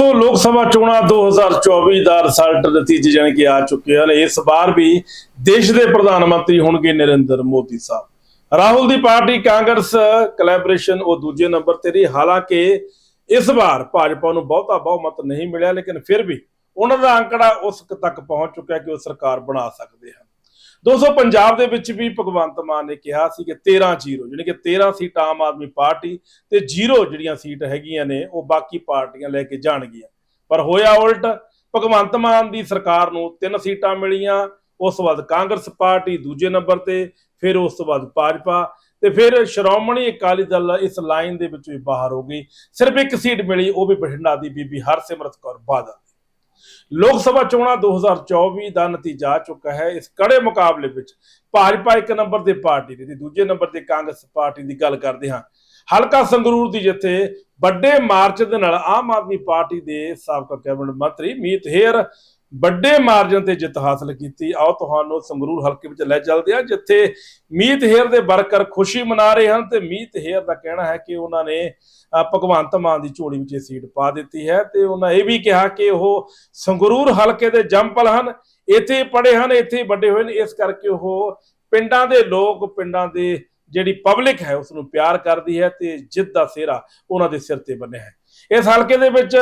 ਦੋਸਤੋ ਲੋਕ ਸਭਾ ਚੋਣਾਂ 2024 ਦਾ ਰਿਜ਼ਲਟ ਨਤੀਜੇ ਜਾਣੀ ਕਿ ਆ ਚੁੱਕੇ ਹਨ। ਇਸ ਵਾਰ ਵੀ ਦੇਸ਼ ਦੇ ਪ੍ਰਧਾਨ ਮੰਤਰੀ ਹੋਣਗੇ ਨਰਿੰਦਰ ਮੋਦੀ ਸਾਹਿਬ। ਰਾਹੁਲ ਦੀ ਪਾਰਟੀ ਕਾਂਗਰਸ ਕੋਲੈਬੋਰੇਸ਼ਨ ਉਹ ਦੂਜੇ ਨੰਬਰ ਤੇ ਰਹੀ। ਹਾਲਾਂਕਿ ਇਸ ਵਾਰ ਭਾਜਪਾ ਨੂੰ ਬਹੁਤਾ ਬਹੁਮਤ ਨਹੀਂ ਮਿਲਿਆ, ਲੇਕਿਨ ਫਿਰ ਵੀ ਉਹਨਾਂ ਦਾ ਅੰਕੜਾ ਉਸ ਤੱਕ ਪਹੁੰਚ ਚੁੱਕਿਆ ਕਿ ਉਹ ਸਰਕਾਰ ਬਣਾ ਸਕਦੇ ਹਨ। ਦੋਸਤੋ ਪੰਜਾਬ ਦੇ ਵਿੱਚ ਵੀ ਭਗਵੰਤ ਮਾਨ ਨੇ ਕਿਹਾ ਸੀ ਕਿ 13 ਜ਼ੀਰੋ ਜਿਹੜੀ ਕਿ 13 ਸੀਟ ਆਮ ਆਦਮੀ ਪਾਰਟੀ ਤੇ ਜ਼ੀਰੋ ਜਿਹੜੀਆਂ ਸੀਟ ਹੈਗੀਆਂ ਨੇ, ਉਹ ਬਾਕੀ ਪਾਰਟੀਆਂ ਲੈ ਕੇ ਜਾਣਗੀਆਂ। ਪਰ ਹੋਇਆ ਉਲਟ, ਭਗਵੰਤ ਮਾਨ ਦੀ ਸਰਕਾਰ ਨੂੰ ਤਿੰਨ ਸੀਟਾਂ ਮਿਲੀਆਂ, ਉਸ ਤੋਂ ਬਾਅਦ ਕਾਂਗਰਸ ਪਾਰਟੀ ਦੂਜੇ ਨੰਬਰ ਤੇ, ਫਿਰ ਉਸ ਤੋਂ ਬਾਅਦ ਭਾਜਪਾ ਤੇ ਫਿਰ ਸ਼੍ਰੋਮਣੀ ਅਕਾਲੀ ਦਲ ਇਸ ਲਾਈਨ ਦੇ ਵਿੱਚ ਵੀ ਬਾਹਰ ਹੋ ਗਈ। ਸਿਰਫ ਇੱਕ ਸੀਟ ਮਿਲੀ, ਉਹ ਵੀ ਬਠਿੰਡਾ ਦੀ ਬੀਬੀ ਹਰਸਿਮਰਤ ਕੌਰ ਬਾਦਲ ਲੋਕ ਸਭਾ ਚੋਣਾਂ 2024 ਦਾ ਨਤੀਜਾ ਆ ਚੁੱਕਾ ਹੈ। ਇਸ ਕੜੇ ਮੁਕਾਬਲੇ ਵਿੱਚ ਭਾਜਪਾ ਇੱਕ ਨੰਬਰ ਤੇ ਪਾਰਟੀ ਦੀ ਤੇ ਦੂਜੇ ਨੰਬਰ ਤੇ ਕਾਂਗਰਸ ਪਾਰਟੀ ਦੀ ਗੱਲ ਕਰਦੇ ਹਾਂ। ਹਲਕਾ ਸੰਗਰੂਰ ਦੀ ਜਿੱਥੇ ਵੱਡੇ ਮਾਰਚ ਦੇ ਨਾਲ ਆਮ ਆਦਮੀ ਪਾਰਟੀ ਦੇ ਸਾਬਕਾ ਕੈਬਨਿਟ ਮੰਤਰੀ ਮੀਤ ਹੇਰ ਵੱਡੇ ਮਾਰਜਨ ਤੇ ਜਿੱਤ ਹਾਸਲ ਕੀਤੀ। ਆਓ ਤੁਹਾਨੂੰ ਸੰਗਰੂਰ ਹਲਕੇ ਵਿੱਚ ਲੈ ਚੱਲਦੇ ਹਾਂ, ਜਿੱਥੇ ਮੀਤ ਹੇਰ ਦੇ ਵਰਕਰ ਖੁਸ਼ੀ ਮਨਾ ਰਹੇ ਹਨ ਤੇ ਮੀਤ ਹੇਰ ਦਾ ਕਹਿਣਾ ਹੈ ਕਿ ਉਹਨਾਂ ਨੇ ਭਗਵੰਤ ਮਾਨ ਦੀ ਝੋਲੀ ਵਿੱਚ ਇਹ ਸੀਟ ਪਾ ਦਿੱਤੀ ਹੈ ਤੇ ਉਹਨਾਂ ਇਹ ਵੀ ਕਿਹਾ ਕਿ ਉਹ ਸੰਗਰੂਰ ਹਲਕੇ ਦੇ ਜੰਪਲ ਹਨ, ਇੱਥੇ ਪੜੇ ਹਨ, ਇੱਥੇ ਵੱਡੇ ਹੋਏ ਨੇ, ਇਸ ਕਰਕੇ ਉਹ ਪਿੰਡਾਂ ਦੇ ਲੋਕ, ਪਿੰਡਾਂ ਦੇ ਜਿਹੜੀ ਪਬਲਿਕ ਹੈ ਉਸ ਨੂੰ ਪਿਆਰ ਕਰਦੀ ਹੈ ਤੇ ਜਿੱਤ ਦਾ ਸਿਹਰਾ ਉਹਨਾਂ ਦੇ ਸਿਰ ਤੇ ਬੰਨਿਆ ਹੈ। ਇਸ ਹਲਕੇ ਦੇ ਵਿੱਚ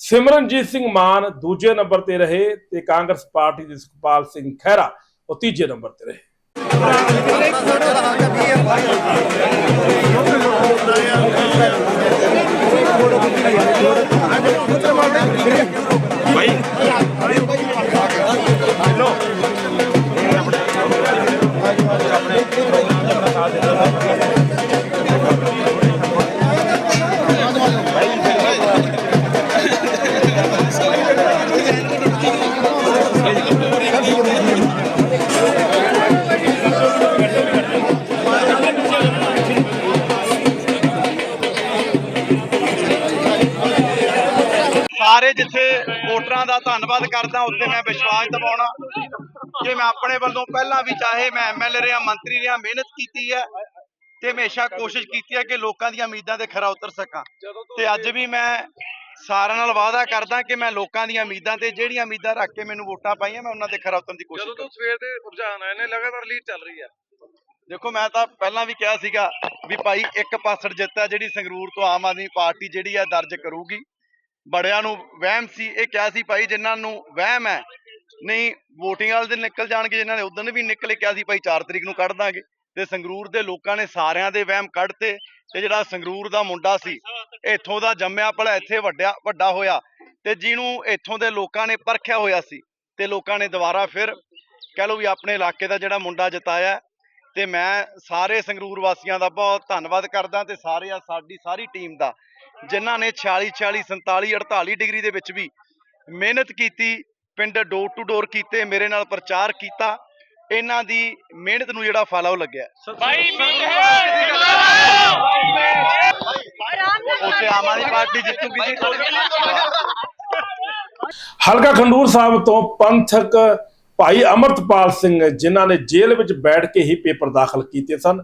ਸਿਮਰਨਜੀਤ ਸਿੰਘ ਮਾਨ ਦੂਜੇ ਨੰਬਰ ਤੇ ਰਹੇ ਤੇ ਕਾਂਗਰਸ ਪਾਰਟੀ ਦੇ ਸੁਖਪਾਲ ਸਿੰਘ ਖਹਿਰਾ ਉਹ ਤੀਜੇ ਨੰਬਰ ਤੇ ਰਹੇ। ਸਾਰੇ ਕਰਦਾ ਉੱਤੇ ਮੈਂ ਵਿਸ਼ਵਾਸ ਦਿਵਾਉਣਾ। ਕਿ ਮੈਂ ਆਪਣੇ ਵੱਲੋਂ ਪਹਿਲਾਂ ਵੀ ਚਾਹੇ ਮੈਂ ਐਮਐਲਏ ਰਿਹਾ ਮੰਤਰੀ ਰਿਹਾ ਮਿਹਨਤ ਕੀਤੀ ਹੈ ਤੇ ਹਮੇਸ਼ਾ ਕੋਸ਼ਿਸ਼ ਕੀਤੀ ਹੈ ਕਿ ਲੋਕਾਂ ਦੀਆਂ ਉਮੀਦਾਂ ਤੇ ਖਰਾ ਉਤਰ ਸਕਾਂ। ਤੇ ਅੱਜ ਵੀ ਮੈਂ ਸਾਰਿਆਂ ਨਾਲ ਵਾਅਦਾ ਕਰਦਾ ਕਿ ਮੈਂ ਲੋਕਾਂ ਦੀਆਂ ਉਮੀਦਾਂ ਤੇ ਜਿਹੜੀਆਂ ਉਮੀਦਾਂ ਰੱਖ ਕੇ ਮੈਨੂੰ ਵੋਟਾਂ ਪਾਈਆਂ ਮੈਂ ਉਹਨਾਂ ਤੇ ਖਰਾ ਉਤਰਨ ਦੀ ਕੋਸ਼ਿਸ਼ ਜਦੋਂ ਤੋਂ ਸਵੇਰ ਦੇ ਰੁਝਾਨ ਆਏ ਨੇ ਲਗਾਤਾਰ ਲੀਡ ਚੱਲ ਰਹੀ ਹੈ। ਦੇਖੋ ਮੈਂ ਤਾਂ ਪਹਿਲਾਂ ਵੀ ਕਿਹਾ ਸੀਗਾ ਵੀ ਭਾਈ ਇੱਕ ਪਾਸੜ ਜਿੱਤ ਹੈ ਜਿਹੜੀ ਸੰਗਰੂਰ ਤੋਂ ਆਮ ਆਦਮੀ ਪਾਰਟੀ ਜਿਹੜੀ ਹੈ ਦਰਜ ਕਰੂਗੀ। ਬੜਿਆਂ ਨੂੰ ਵਹਿਮ ਸੀ, ਇਹ ਕਿਹਾ ਸੀ ਭਾਈ ਜਿਨ੍ਹਾਂ ਨੂੰ ਵਹਿਮ ਹੈ, ਨਹੀਂ VOTING ਵਾਲੇ ਦਿਨ ਨਿਕਲ ਜਾਣਗੇ, ਜਿਨ੍ਹਾਂ ਨੇ ਉਦੋਂ ਵੀ ਨਿਕਲੇ, ਕਿਹਾ ਸੀ ਭਾਈ 4 ਤਰੀਕ ਨੂੰ ਕੱਢ ਦਾਂਗੇ ਤੇ ਸੰਗਰੂਰ ਦੇ ਲੋਕਾਂ ਨੇ ਸਾਰਿਆਂ ਦੇ ਵਹਿਮ ਕੱਢਤੇ ਤੇ ਜਿਹੜਾ ਸੰਗਰੂਰ ਦਾ ਮੁੰਡਾ ਸੀ, ਇੱਥੋਂ ਦਾ ਜੰਮਿਆ ਭਲਾ, ਇੱਥੇ ਵੱਡਿਆ, ਵੱਡਾ ਹੋਇਆ ਤੇ ਜਿਹਨੂੰ ਇੱਥੋਂ ਦੇ ਲੋਕਾਂ ਨੇ ਪਰਖਿਆ ਹੋਇਆ ਸੀ ਤੇ ਲੋਕਾਂ ਨੇ ਦੁਬਾਰਾ ਫਿਰ ਕਹਿ ਲਓ ਵੀ ਆਪਣੇ ਇਲਾਕੇ ਦਾ ਜਿਹੜਾ ਮੁੰਡਾ ਜਿਤਾਇਆ ਹੈ। ਤੇ ਮੈਂ ਸਾਰੇ ਸੰਗਰੂਰ ਵਾਸੀਆਂ ਦਾ ਬਹੁਤ ਧੰਨਵਾਦ ਕਰਦਾ ਤੇ ਸਾਰੇ ਆ, ਸਾਡੀ ਸਾਰੀ ਟੀਮ ਦਾ ਜਿਨ੍ਹਾਂ ਨੇ 46 46 47 48 ਡਿਗਰੀ ਦੇ ਵਿੱਚ ਵੀ ਮਿਹਨਤ ਕੀਤੀ ਪਿੰਡ ਡੋਰ ਟੂ ਡੋਰ ਕੀਤੇ ਮੇਰੇ ਨਾਲ ਪ੍ਰਚਾਰ ਕੀਤਾ ਇਹਨਾਂ ਦੀ ਮਿਹਨਤ ਨੂੰ ਜਿਹੜਾ ਫਲ ਆ ਉਹ ਲੱਗਿਆ। ਭਾਈ ਉੱਥੇ ਆਮ ਆਦਮੀ ਪਾਰਟੀ ਜਿੱਤੂਗੀ ਜੀ। ਹਲਕਾ ਖੰਡੂਰ ਸਾਹਿਬ ਤੋਂ ਪੰਥਕ ਭਾਈ ਅਮਰਤਪਾਲ ਸਿੰਘ ਜਿਨ੍ਹਾਂ ਨੇ ਜੇਲ੍ਹ ਵਿੱਚ ਬੈਠ ਕੇ ਹੀ ਪੇਪਰ ਦਾਖਲ ਕੀਤੇ ਸਨ।